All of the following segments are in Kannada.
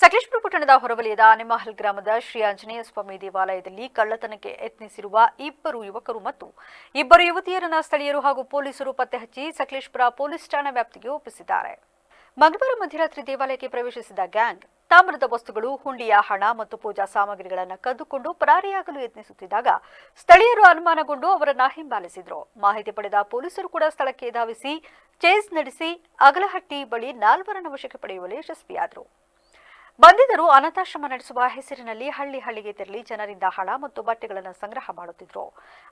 ಸಕಲೇಶ್ಪುರ ಪಟ್ಟಣದ ಹೊರವಲಯದ ಆನೆಮಹಲ್ ಗ್ರಾಮದ ಶ್ರೀ ಆಂಜನೇಯ ಸ್ವಾಮಿ ದೇವಾಲಯದಲ್ಲಿ ಕಳ್ಳತನಕ್ಕೆ ಯತ್ನಿಸಿರುವ ಇಬ್ಬರು ಯುವಕರು ಮತ್ತು ಇಬ್ಬರು ಯುವತಿಯರನ್ನ ಸ್ಥಳೀಯರು ಹಾಗೂ ಪೊಲೀಸರು ಪತ್ತೆ ಹಚ್ಚಿ ಸಕಲೇಶ್ಪುರ ಪೊಲೀಸ್ ಠಾಣಾ ವ್ಯಾಪ್ತಿಗೆ ಒಪ್ಪಿಸಿದ್ದಾರೆ. ಮಂಗಳವಾರ ಮಧ್ಯರಾತ್ರಿ ದೇವಾಲಯಕ್ಕೆ ಪ್ರವೇಶಿಸಿದ ಗ್ಯಾಂಗ್ ತಾಮ್ರದ ವಸ್ತುಗಳು, ಹುಂಡಿಯ ಹಣ ಮತ್ತು ಪೂಜಾ ಸಾಮಗ್ರಿಗಳನ್ನು ಕದ್ದುಕೊಂಡು ಪರಾರಿಯಾಗಲು ಯತ್ನಿಸುತ್ತಿದ್ದಾಗ ಸ್ಥಳೀಯರು ಅನುಮಾನಗೊಂಡು ಅವರನ್ನ ಹಿಂಬಾಲಿಸಿದ್ರು. ಮಾಹಿತಿ ಪಡೆದ ಪೊಲೀಸರು ಕೂಡ ಸ್ಥಳಕ್ಕೆ ಧಾವಿಸಿ, ಚೇಸ್ ನಡೆಸಿ, ಅಗಲಹಟ್ಟಿ ಬಳಿ ನಾಲ್ವರನ್ನು ವಶಕ್ಕೆ ಪಡೆಯುವಲ್ಲಿ ಯಶಸ್ವಿಯಾದರು. ಬಂಧಿತರು ಅನಾಥಾಶ್ರಮ ನಡೆಸುವ ಹೆಸರಿನಲ್ಲಿ ಹಳ್ಳಿ ಹಳ್ಳಿಗೆ ತೆರಳಿ ಜನರಿಂದ ಹಣ ಮತ್ತು ಬಟ್ಟೆಗಳನ್ನು ಸಂಗ್ರಹ ಮಾಡುತ್ತಿದ್ರು.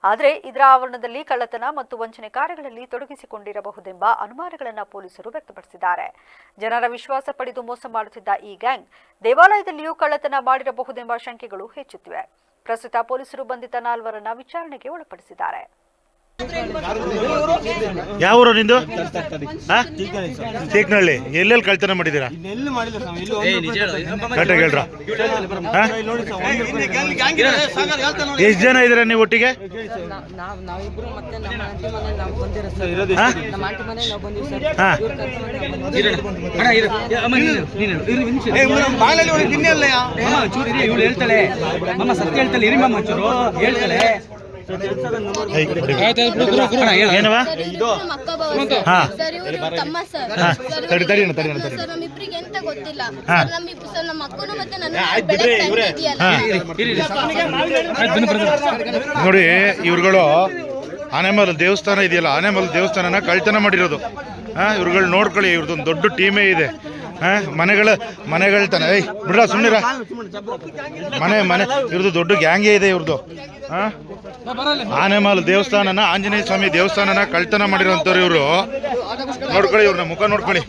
ಆದರೆ ಇದರ ಆವರಣದಲ್ಲಿ ಕಳ್ಳತನ ಮತ್ತು ವಂಚನೆ ಕಾರ್ಯಗಳಲ್ಲಿ ತೊಡಗಿಸಿಕೊಂಡಿರಬಹುದೆಂಬ ಅನುಮಾನಗಳನ್ನು ಪೊಲೀಸರು ವ್ಯಕ್ತಪಡಿಸಿದ್ದಾರೆ. ಜನರ ವಿಶ್ವಾಸ ಪಡೆದು ಮೋಸ ಮಾಡುತ್ತಿದ್ದ ಈ ಗ್ಯಾಂಗ್ ದೇವಾಲಯದಲ್ಲಿಯೂ ಕಳ್ಳತನ ಮಾಡಿರಬಹುದೆಂಬ ಶಂಕೆಗಳು ಹೆಚ್ಚುತ್ತಿವೆ. ಪ್ರಸ್ತುತ ಪೊಲೀಸರು ಬಂಧಿತ ನಾಲ್ವರನ್ನ ವಿಚಾರಣೆಗೆ ಒಳಪಡಿಸಿದ್ದಾರೆ. ಯಾವ ಊರು ನಿಂದು? ಹಾ? ಚೀಕ್ನಹಳ್ಳಿ ಎಲ್ಲೆಲ್ಲಿ ಕಳ್ತನ ಮಾಡಿದೀರಾ ಎಷ್ಟ್ ಕರೆಕ್ಟಾಗಿ ಹೇಳ್ರ. ಜನ ಇದ್ದೀರಾ ನೀವು ಒಟ್ಟಿಗೆ? ಹೇಳ್ತಾಳೆ. ಅಮ್ಮ ಸತ್ಯ ಹೇಳ್ತಾಳೆ. ಇರಿ ಮಮ್ಮ ಚೂರು. ಹೇಳ್ತಾಳೆ. ಏನವ ತಡಿ, ತಡಿ ನೋಡಿ ಇವ್ರುಗಳು ಆನೆಮಲ್ ದೇವಸ್ಥಾನ ಇದೆಯಲ್ಲ ಆನೆಮಲ್ ದೇವಸ್ಥಾನನ ಕಳ್ತನ ಮಾಡಿರೋದು. ಹಾ ಇವ್ರುಗಳು ನೋಡ್ಕೊಳ್ಳಿ ಇವ್ರದ್ದೊಂದು ದೊಡ್ಡ ಟೀಮೇ ಇದೆ. ಹಾ ಮನೆಗಳ ಮನೆಗಳ ತನ. ಏಯ್ ಬಿಡ್ರ ಸುಮ್ಮನಿರ ಮನೆ ಮನೆ ಇವ್ರದ್ದು ದೊಡ್ಡ ಗ್ಯಾಂಗೇ ಇದೆ ಇವ್ರದ್ದು. ಆನೆಮಲ್ ದೇವಸ್ಥಾನನ, ಆಂಜನೇಯ ಸ್ವಾಮಿ ದೇವಸ್ಥಾನನ ಕಳ್ತನ ಮಾಡಿರೋಂಥವ್ರು ಇವರು. ನೋಡ್ಕೊಳ್ಳಿ ಇವ್ರನ್ನ, ಮುಖ ನೋಡ್ಕೊಳ್ಳಿ.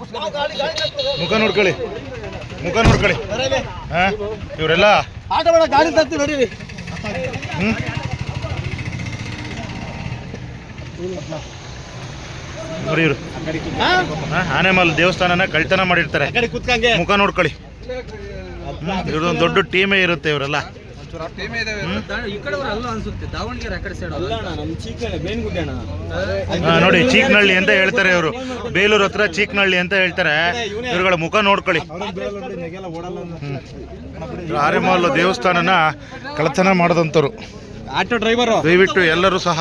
ಮುಖ ನೋಡ್ಕೊಳ್ಳಿ. ಮುಖ ನೋಡ್ಕೊಳ್ಳಿ. ಇವರೆಲ್ಲ? ನೋಡಿ ಇವರು. ಆನೆಮಾಲ್ ದೇವಸ್ಥಾನನ ಕಳ್ತನ ಮಾಡಿರ್ತಾರೆ. ಮುಖ ನೋಡ್ಕೊಳ್ಳಿ. ಇವ್ರದೊಂದು ದೊಡ್ಡ ಟೀಮೇ ಇರುತ್ತೆ ಇವರೆಲ್ಲ. ಈ ಕಡೆ ಅಲ್ಲ ಅನ್ಸುತ್ತೆ. ದಾವಣಗೆರೆ ಆ ಕಡೆ ಸೈಡ್ ಅಲ್ಲ ಅಣ್ಣ ನಮ್ಮ ಚೀಕಣೆ ಬೇನ್ಗುಡ್ಡೆ ಅಣ್ಣ. ನೋಡಿ ಚೀಕ್ನಳ್ಳಿ ಅಂತ ಹೇಳ್ತಾರೆ ಇವರು. ಬೇಲೂರು ಹತ್ರ ಚೀಕ್ನಳ್ಳಿ ಅಂತ ಹೇಳ್ತಾರೆ. ಇವರುಗಳ ಮುಖ ನೋಡ್ಕೊಳ್ಳಿ. ಆರೆಮಾಲ್ ದೇವಸ್ಥಾನನ ಕಳತನ ಮಾಡಿದಂಥವ್ರು. ಆಟೋ ಡ್ರೈವರ್ ದಯವಿಟ್ಟು ಎಲ್ಲರೂ ಸಹ